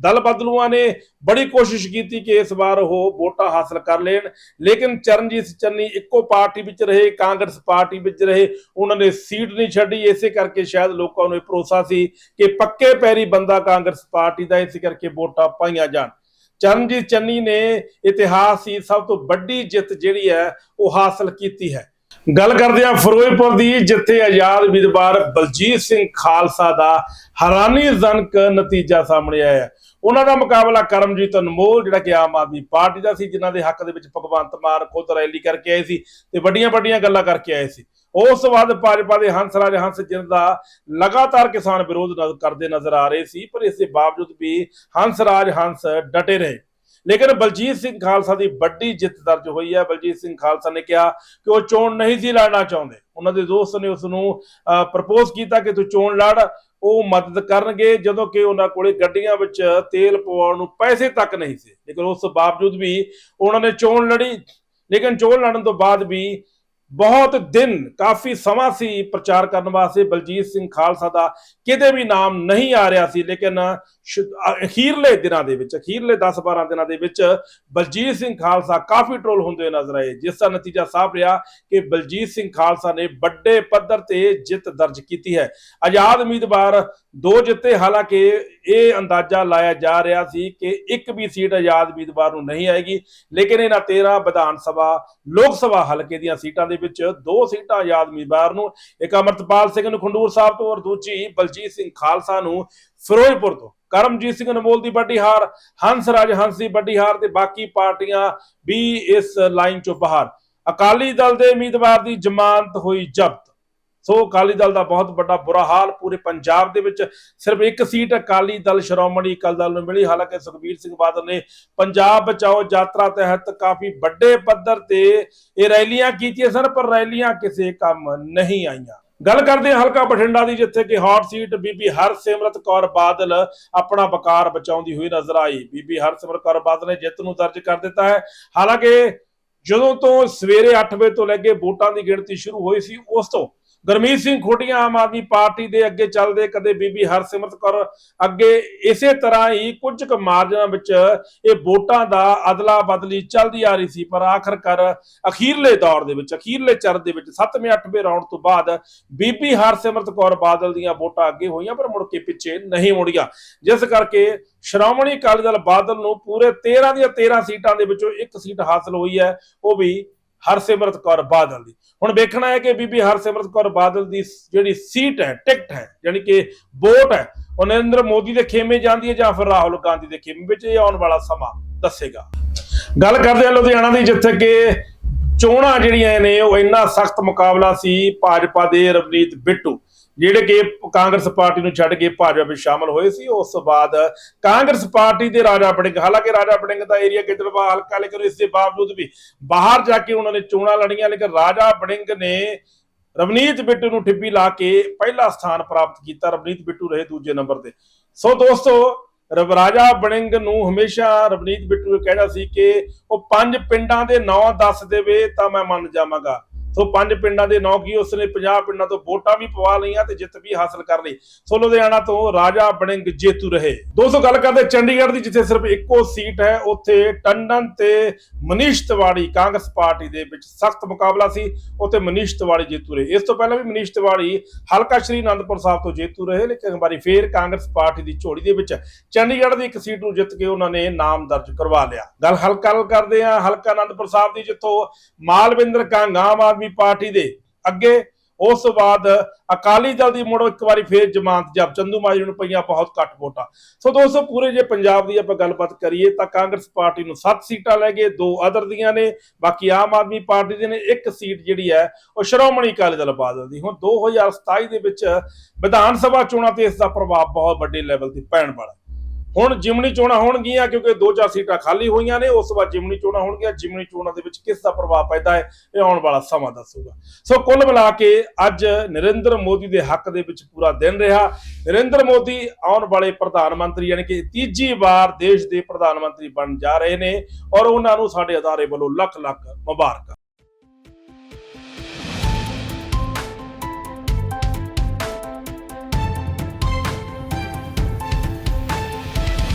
ਦਲ ਬਦਲੂਆਂ ਨੇ ਬੜੀ ਕੋਸ਼ਿਸ਼ ਕੀਤੀ ਕਿ ਇਸ ਵਾਰ ਉਹ ਵੋਟਾਂ ਹਾਸਲ ਕਰ ਲੈਣ। ਲੇਕਿਨ ਚਰਨਜੀਤ ਚੰਨੀ ਇੱਕੋ ਪਾਰਟੀ ਵਿੱਚ ਰਹੇ, ਕਾਂਗਰਸ ਪਾਰਟੀ ਵਿੱਚ ਰਹੇ, ਉਹਨਾਂ ਨੇ ਸੀਟ ਨਹੀਂ ਛੱਡੀ। ਇਸੇ ਕਰਕੇ ਸ਼ਾਇਦ ਲੋਕਾਂ ਨੂੰ ਇਹ ਭਰੋਸਾ ਸੀ ਕਿ ਪੱਕੇ ਪੈਰੀ ਬੰਦਾ ਕਾਂਗਰਸ ਪਾਰਟੀ ਦਾ, ਇਸ ਕਰਕੇ ਵੋਟਾਂ ਪਾਈਆਂ ਜਾਣ। ਚਰਨਜੀਤ ਚੰਨੀ ਨੇ ਇਤਿਹਾਸ ਦੀ ਸਭ ਤੋਂ ਵੱਡੀ ਜਿੱਤ ਜਿਹੜੀ ਹੈ, ਉਹ ਹਾਸਲ ਕੀਤੀ ਹੈ। ਗੱਲ ਕਰਦੇ ਹਾਂ ਫਿਰੋਜ਼ਪੁਰ ਦੀ, ਜਿੱਥੇ ਆਜ਼ਾਦ ਉਮੀਦਵਾਰ ਬਲਜੀਤ ਸਿੰਘ ਖਾਲਸਾ ਦਾ ਹੈਰਾਨੀਜਨਕ ਨਤੀਜਾ ਸਾਹਮਣੇ ਆਇਆ ਉਹਨਾਂ ਦਾ ਮੁਕਾਬਲਾ ਕਰਮਜੀਤ ਅਨਮੋਲ, ਜਿਹੜਾ ਕਿ ਆਮ ਆਦਮੀ ਪਾਰਟੀ ਦਾ ਸੀ, ਜਿਨ੍ਹਾਂ ਦੇ ਹੱਕ ਦੇ ਵਿੱਚ ਭਗਵੰਤ ਮਾਨ ਖੁਦ ਰੈਲੀ ਕਰਕੇ ਆਏ ਸੀ ਤੇ ਵੱਡੀਆਂ ਵੱਡੀਆਂ ਗੱਲਾਂ ਕਰਕੇ ਆਏ ਸੀ। ਉਸ ਤੋਂ ਬਾਅਦ ਭਾਜਪਾ ਦੇ ਹੰਸਰਾਜ ਹੰਸ ਜਿਹਦਾ ਲਗਾਤਾਰ ਕਿਸਾਨ ਵਿਰੋਧ ਕਰਦੇ ਨਜ਼ਰ ਆ ਰਹੇ ਸੀ, ਪਰ ਇਸ ਦੇ ਬਾਵਜੂਦ ਵੀ ਹੰਸਰਾਜ ਹੰਸ ਡਟੇ ਰਹੇ। ਲੇਕਿਨ ਬਲਜੀਤ ਸਿੰਘ ਖਾਲਸਾ ਦੀ ਵੱਡੀ ਜਿੱਤ ਦਰਜ ਹੋਈ ਹੈ। ਬਲਜੀਤ ਸਿੰਘ ਖਾਲਸਾ ਨੇ ਕਿਹਾ ਕਿ ਉਹ ਚੋਣ ਨਹੀਂ ਸੀ ਲੜਨਾ ਚਾਹੁੰਦੇ। ਉਹਨਾਂ ਦੇ ਦੋਸਤ ਨੇ ਉਸ ਨੂੰ ਪ੍ਰਪੋਜ਼ ਕੀਤਾ ਕਿ ਤੂੰ ਚੋਣ ਲੜ। ਉਹ ਮਦਦ ਕਰਨਗੇ, ਜਦੋਂ ਕਿ ਉਹਨਾਂ ਕੋਲੇ ਗੱਡੀਆਂ ਵਿੱਚ ਤੇਲ ਪਵਾਉਣ ਨੂੰ ਪੈਸੇ ਤੱਕ ਨਹੀਂ ਸੀ। ਲੇਕਿਨ ਉਸ ਬਾਵਜੂਦ ਵੀ ਉਹਨਾਂ ਨੇ ਚੋਣ ਲੜੀ। ਲੇਕਿਨ ਚੋਣ ਲੜਨ ਤੋਂ ਬਾਅਦ ਵੀ ਬਹੁਤ ਦਿਨ, ਕਾਫੀ ਸਮਾਂ ਸੀ ਪ੍ਰਚਾਰ ਕਰਨ ਵਾਸਤੇ। ਬਲਜੀਤ ਸਿੰਘ ਖਾਲਸਾ ਦਾ ਕਿਤੇ ਵੀ ਨਾਮ ਨਹੀਂ ਆ ਰਿਹਾ ਸੀ। ਲੇਕਿਨ ਅਖੀਰਲੇ ਦਿਨਾਂ ਦੇ ਵਿੱਚ, ਅਖੀਰਲੇ 10-12 ਦਿਨਾਂ ਦੇ ਵਿੱਚ ਬਲਜੀਤ ਸਿੰਘ ਖਾਲਸਾ ਕਾਫੀ ਟ੍ਰੋਲ ਹੁੰਦੇ ਨਜ਼ਰ ਆਏ। ਜਿਸ ਦਾ ਨਤੀਜਾ ਸਾਫ਼ ਰਿਹਾ ਕਿ ਬਲਜੀਤ ਸਿੰਘ ਖਾਲਸਾ ਨੇ ਵੱਡੇ ਪੱਧਰ ਤੇ ਜਿੱਤ ਦਰਜ ਕੀਤੀ ਹੈ। ਆਜ਼ਾਦ ਉਮੀਦਵਾਰ ਦੋ ਜਿੱਤੇ, ਹਾਲਾਂਕਿ ਇਹ ਅੰਦਾਜ਼ਾ ਲਾਇਆ ਜਾ ਰਿਹਾ ਸੀ ਕਿ ਇੱਕ ਵੀ ਸੀਟ ਆਜ਼ਾਦ ਉਮੀਦਵਾਰ ਨੂੰ ਨਹੀਂ ਆਏਗੀ, ਲੇਕਿਨ ਇਹਨਾਂ 13 ਵਿਧਾਨ ਸਭਾ, ਲੋਕ ਸਭਾ ਹਲਕੇ ਦੀਆਂ ਸੀਟਾਂ ਦੇ ਵਿੱਚ ਦੋ ਸੀਟਾਂ ਆਜ਼ਾਦ ਉਮੀਦਵਾਰ ਨੂੰ, ਇੱਕ ਅਮਰਤਪਾਲ ਸਿੰਘ ਨੂੰ ਖੰਡੂਰ ਸਾਹਿਬ ਤੋਂ ਔਰ ਦੂਜੀ ਬਲਜੀਤ ਸਿੰਘ ਖਾਲਸਾ ਨੂੰ ਫਿਰੋਜ਼ਪੁਰ ਤੋਂ। ਕਰਮਜੀਤ ਸਿੰਘ ਅਨਮੋਲ ਦੀ ਵੱਡੀ ਹਾਰ ਹੰਸ ਰਾਜ ਹੰਸ ਦੀ ਵੱਡੀ ਹਾਰ ਤੇ ਬਾਕੀ ਪਾਰਟੀਆਂ ਵੀ ਇਸ ਲਾਈਨ ਚੋਂ ਬਾਹਰ। ਅਕਾਲੀ ਦਲ ਦੇ ਉਮੀਦਵਾਰ ਦੀ ਜ਼ਮਾਨਤ ਹੋਈ ਜ਼ਬਤ। ਸੋ ਅਕਾਲੀ ਦਲ ਦਾ ਬਹੁਤ ਵੱਡਾ ਬੁਰਾ ਹਾਲ, ਪੂਰੇ ਪੰਜਾਬ ਦੇ ਵਿੱਚ ਸਿਰਫ ਇੱਕ ਸੀਟ ਅਕਾਲੀ ਦਲ ਸ਼੍ਰੋਮਣੀ ਅਕਾਲੀ ਦਲ ਨੂੰ ਮਿਲੀ। ਹਾਲਾਂਕਿ ਸੁਖਬੀਰ ਸਿੰਘ ਬਾਦਲ ਨੇ ਪੰਜਾਬ ਬਚਾਓ ਯਾਤਰਾ ਤਹਿਤ ਕਾਫੀ ਵੱਡੇ ਪੱਧਰ ਤੇ ਇਹ ਰੈਲੀਆਂ ਕੀਤੀਆਂ ਸਨ, ਪਰ ਰੈਲੀਆਂ ਕਿਸੇ ਕੰਮ ਨਹੀਂ ਆਈਆਂ। ਗੱਲ ਕਰਦੇ ਹਾਂ ਹਲਕਾ ਬਠਿੰਡਾ ਦੀ, ਜਿੱਥੇ ਕਿ ਹੌਟ ਸੀਟ ਬੀਬੀ ਹਰਸਿਮਰਤ ਕੌਰ ਬਾਦਲ ਆਪਣਾ ਵਕਾਰ ਬਚਾਉਂਦੀ ਹੋਈ ਨਜ਼ਰ ਆਈ। ਬੀਬੀ ਹਰਸਿਮਰਤ ਕੌਰ ਬਾਦਲ ਨੇ ਜਿੱਤ ਨੂੰ ਦਰਜ ਕਰ ਦਿੱਤਾ ਹੈ। ਹਾਲਾਂਕਿ ਜਦੋਂ ਤੋਂ ਸਵੇਰੇ 8 ਵਜੇ ਤੋਂ ਲੈ ਕੇ ਵੋਟਾਂ ਦੀ ਗਿਣਤੀ ਸ਼ੁਰੂ ਹੋਈ ਸੀ, ਉਸ ਤੋਂ ਗਰਮੀਤ ਸਿੰਘ ਖੋਟੀਆਂ ਆਮ ਆਦਮੀ ਪਾਰਟੀ ਦੇ ਅੱਗੇ ਚੱਲਦੇ ਕਦੇ ਬੀਬੀ ਹਰਸਿਮਰਤ ਕੌਰ ਅੱਗੇ ਇਸੇ ਤਰ੍ਹਾਂ ਹੀ ਕੁਝ ਕੁ ਮਾਰਜਨਾਂ ਵਿੱਚ ਇਹ ਵੋਟਾਂ ਦਾ ਅਦਲਾ ਬਦਲੀ ਚੱਲਦੀ ਆ ਰਹੀ ਸੀ, ਪਰ ਆਖਰਕਾਰ ਅਖੀਰਲੇ ਦੌਰ ਦੇ ਵਿੱਚ, ਅਖੀਰਲੇ ਚਰਨ ਦੇ ਵਿੱਚ 7ਵੇਂ 8ਵੇਂ ਰਾਉਂਡ ਤੋਂ ਬਾਅਦ ਬੀਬੀ ਹਰਸਿਮਰਤ ਕੌਰ ਬਾਦਲ ਦੀਆਂ ਵੋਟਾਂ ਅੱਗੇ ਹੋਈਆਂ, ਪਰ ਮੁੜ ਕੇ ਪਿੱਛੇ ਨਹੀਂ ਮੁੜੀਆਂ। ਜਿਸ ਕਰਕੇ ਸ਼੍ਰੋਮਣੀ ਅਕਾਲੀ ਦਲ ਬਾਦਲ ਨੂੰ ਪੂਰੇ 13 ਦੀਆਂ 13 ਸੀਟਾਂ ਦੇ ਵਿੱਚੋਂ ਇੱਕ ਸੀਟ ਹਾਸਲ ਹੋਈ ਹੈ, ਉਹ ਵੀ ਹਰਸਿਮਰਤ ਕੌਰ ਬਾਦਲ ਦੀ। ਹੁਣ ਵੇਖਣਾ ਹੈ ਕਿ ਬੀਬੀ ਹਰਸਿਮਰਤ ਕੌਰ ਬਾਦਲ ਦੀ ਜਿਹੜੀ ਸੀਟ ਹੈ, ਟਿਕਟ ਹੈ ਯਾਨੀ ਕਿ ਵੋਟ ਹੈ, ਉਹ ਨਰਿੰਦਰ ਮੋਦੀ ਦੇ ਖੇਮੇ ਜਾਂਦੀ ਹੈ ਜਾਂ ਫਿਰ ਰਾਹੁਲ ਗਾਂਧੀ ਦੇ ਖੇਮੇ ਵਿੱਚ ਇਹ ਆਉਣ ਵਾਲਾ ਸਮਾਂ ਦੱਸੇਗਾ। ਗੱਲ ਕਰਦੇ ਹਾਂ ਲੁਧਿਆਣਾ ਦੀ, ਜਿੱਥੇ ਕਿ ਚੋਣਾਂ ਜਿਹੜੀਆਂ ਨੇ, ਉਹ ਇੰਨਾ ਸਖਤ ਮੁਕਾਬਲਾ ਸੀ ਭਾਜਪਾ ਦੇ ਰਵਨੀਤ ਬਿੱਟੂ। ਜਿਹੜੇ ਕਿ ਕਾਂਗਰਸ ਪਾਰਟੀ ਨੂੰ ਛੱਡ ਕੇ ਭਾਜਪਾ ਵਿੱਚ ਸ਼ਾਮਲ ਹੋਏ ਸੀ, ਉਸ ਤੋਂ ਬਾਅਦ ਕਾਂਗਰਸ ਪਾਰਟੀ ਦੇ ਰਾਜਾ ਬੜਿੰਗ ਹਾਲਾਂਕਿ ਰਾਜਾ ਬੜਿੰਗ ਦਾ ਏਰੀਆ ਗਿੱਦੜਵਾ ਹਲਕਾ ਲੇਕਿਨ ਇਸ ਦੇ ਬਾਵਜੂਦ ਵੀ ਬਾਹਰ ਜਾ ਕੇ ਉਹਨਾਂ ਨੇ ਚੋਣਾਂ ਲੜੀਆਂ, ਲੇਕਿਨ ਰਾਜਾ ਬੜਿੰਗ ਨੇ ਰਵਨੀਤ ਬਿੱਟੂ ਨੂੰ ਠਿੱਬੀ ਲਾ ਕੇ ਪਹਿਲਾ ਸਥਾਨ ਪ੍ਰਾਪਤ ਕੀਤਾ, ਰਵਨੀਤ ਬਿੱਟੂ ਰਹੇ ਦੂਜੇ ਨੰਬਰ ਤੇ। ਸੋ ਦੋਸਤੋ, ਰਵ, ਰਾਜਾ ਬੜਿੰਗ ਨੂੰ ਹਮੇਸ਼ਾ ਰਵਨੀਤ ਬਿੱਟੂ ਇਹ ਕਹਿਣਾ ਸੀ ਕਿ ਉਹ ਪੰਜ ਪਿੰਡਾਂ ਦੇ ਨਾਂ ਦੱਸ ਦੇਵੇ ਤਾਂ ਮੈਂ ਮੰਨ ਜਾਵਾਂਗਾ। ਸੋ ਪੰਜ ਪਿੰਡਾਂ ਦੇ ਨਾਂ ਕੀ ਉਸਨੇ 50 ਪਿੰਡਾਂ ਤੋਂ ਵੋਟਾਂ ਵੀ ਪਵਾ ਲਈਆਂ ਤੇ ਜਿੱਤ ਵੀ ਹਾਸਲ ਕਰ ਲਈ। ਸੋ ਲੁਧਿਆਣਾ ਤੋਂ ਰਾਜਾ ਬਣਿੰਗ ਜੇਤੂ ਰਹੇ। ਦੋਸਤੋ, ਗੱਲ ਕਰਦੇ ਚੰਡੀਗੜ੍ਹ ਦੀ, ਜਿੱਥੇ ਸਿਰਫ ਇੱਕੋ ਸੀਟ ਹੈ, ਉੱਥੇ ਟੰਡਨ ਤੇ ਮਨੀਸ਼ ਤਿਵਾੜੀ ਕਾਂਗਰਸ ਪਾਰਟੀ ਦੇ ਵਿੱਚ ਸਖਤ ਮੁਕਾਬਲਾ ਸੀ, ਉੱਥੇ ਮਨੀਸ਼ ਤਿਵਾੜੀ ਜੇਤੂ ਰਹੇ। ਇਸ ਤੋਂ ਪਹਿਲਾਂ ਵੀ ਮਨੀਸ਼ ਤਿਵਾੜੀ ਹਲਕਾ ਸ਼੍ਰੀ ਅਨੰਦਪੁਰ ਸਾਹਿਬ ਤੋਂ ਜੇਤੂ ਰਹੇ, ਲੇਕਿਨ ਇੱਕ ਵਾਰੀ ਫੇਰ ਕਾਂਗਰਸ ਪਾਰਟੀ ਦੀ ਝੋਲੀ ਦੇ ਵਿੱਚ ਚੰਡੀਗੜ੍ਹ ਦੀ ਇੱਕ ਸੀਟ ਨੂੰ ਜਿੱਤ ਕੇ ਉਹਨਾਂ ਨੇ ਨਾਮ ਦਰਜ ਕਰਵਾ ਲਿਆ। ਗੱਲ ਹਲਕਾ ਕਰਦੇ ਆ ਹਲਕਾ ਅਨੰਦਪੁਰ ਸਾਹਿਬ ਦੀ, ਜਿੱਥੋਂ ਮਾਲਵਿੰਦਰ ਕੰਗ ਆਮ ਆਦਮੀ ਪਾਰਟੀ ਦੇ। ਅੱਗੇ ਉਸ ਤੋਂ ਬਾਅਦ ਅਕਾਲੀ ਦਲ ਦੀ ਮੁੜ ਇੱਕ ਵਾਰੀ ਫੇਰ ਜਮਾਨਤ ਜਬ। ਚੰਦੂ ਮਾਜਰੀ ਨੂੰ ਪਈਆਂ ਬਹੁਤ ਘੱਟ ਵੋਟਾਂ। ਸੋ ਦੋਸਤੋ, ਪੂਰੇ ਜੇ ਪੰਜਾਬ ਦੀ ਆਪਾਂ ਗੱਲਬਾਤ ਕਰੀਏ ਤਾਂ ਕਾਂਗਰਸ ਪਾਰਟੀ ਨੂੰ 7 ਸੀਟਾਂ ਲੈ ਗਏ, ਦੋ ਅਦਰ ਦੀਆਂ ਨੇ, ਬਾਕੀ ਆਮ ਆਦਮੀ ਪਾਰਟੀ ਦੇ ਨੇ ਇੱਕ ਸੀਟ ਜਿਹੜੀ ਹੈ, ਉਹ ਸ਼੍ਰੋਮਣੀ ਅਕਾਲੀ ਦਲ ਬਾਦਲ ਦੀ। ਹੁਣ 2027 ਦੇ ਵਿੱਚ ਵਿਧਾਨ ਸਭਾ ਚੋਣਾਂ ਤੇ ਇਸ ਦਾ ਪ੍ਰਭਾਵ ਬਹੁਤ ਵੱਡੇ ਲੈਵਲ ਤੇ ਪੈਣ ਵਾਲਾ ਹੁਣ ਜਿਮਨੀ ਚੋਣਾਂ ਹੋਣਗੀਆਂ ਕਿਉਂਕਿ ਦੋ ਚਾਰ ਸੀਟਾਂ ਖਾਲੀ ਹੋਈਆਂ ਨੇ, ਉਸ ਤੋਂ ਬਾਅਦ ਜਿਮਨੀ ਚੋਣਾਂ ਹੋਣਗੀਆਂ, ਜਿਮਨੀ ਚੋਣਾਂ ਦੇ ਵਿੱਚ ਕਿਸ ਦਾ ਪ੍ਰਭਾਵ ਪੈਂਦਾ ਹੈ, ਇਹ ਆਉਣ ਵਾਲਾ ਸਮਾਂ ਦੱਸੂਗਾ। ਸੋ ਕੁੱਲ ਮਿਲਾ ਕੇ ਅੱਜ ਨਰਿੰਦਰ ਮੋਦੀ ਦੇ ਹੱਕ ਦੇ ਵਿੱਚ ਪੂਰਾ ਦਿਨ ਰਿਹਾ। ਨਰਿੰਦਰ ਮੋਦੀ ਆਉਣ ਵਾਲੇ ਪ੍ਰਧਾਨ ਮੰਤਰੀ ਯਾਨੀ ਕਿ ਤੀਜੀ ਵਾਰ ਦੇਸ਼ ਦੇ ਪ੍ਰਧਾਨ ਮੰਤਰੀ ਬਣ ਜਾ ਰਹੇ ਨੇ ਔਰ ਉਹਨਾਂ ਨੂੰ ਸਾਡੇ ਅਦਾਰੇ ਵੱਲੋਂ ਲੱਖ ਲੱਖ ਮੁਬਾਰਕਾਂ।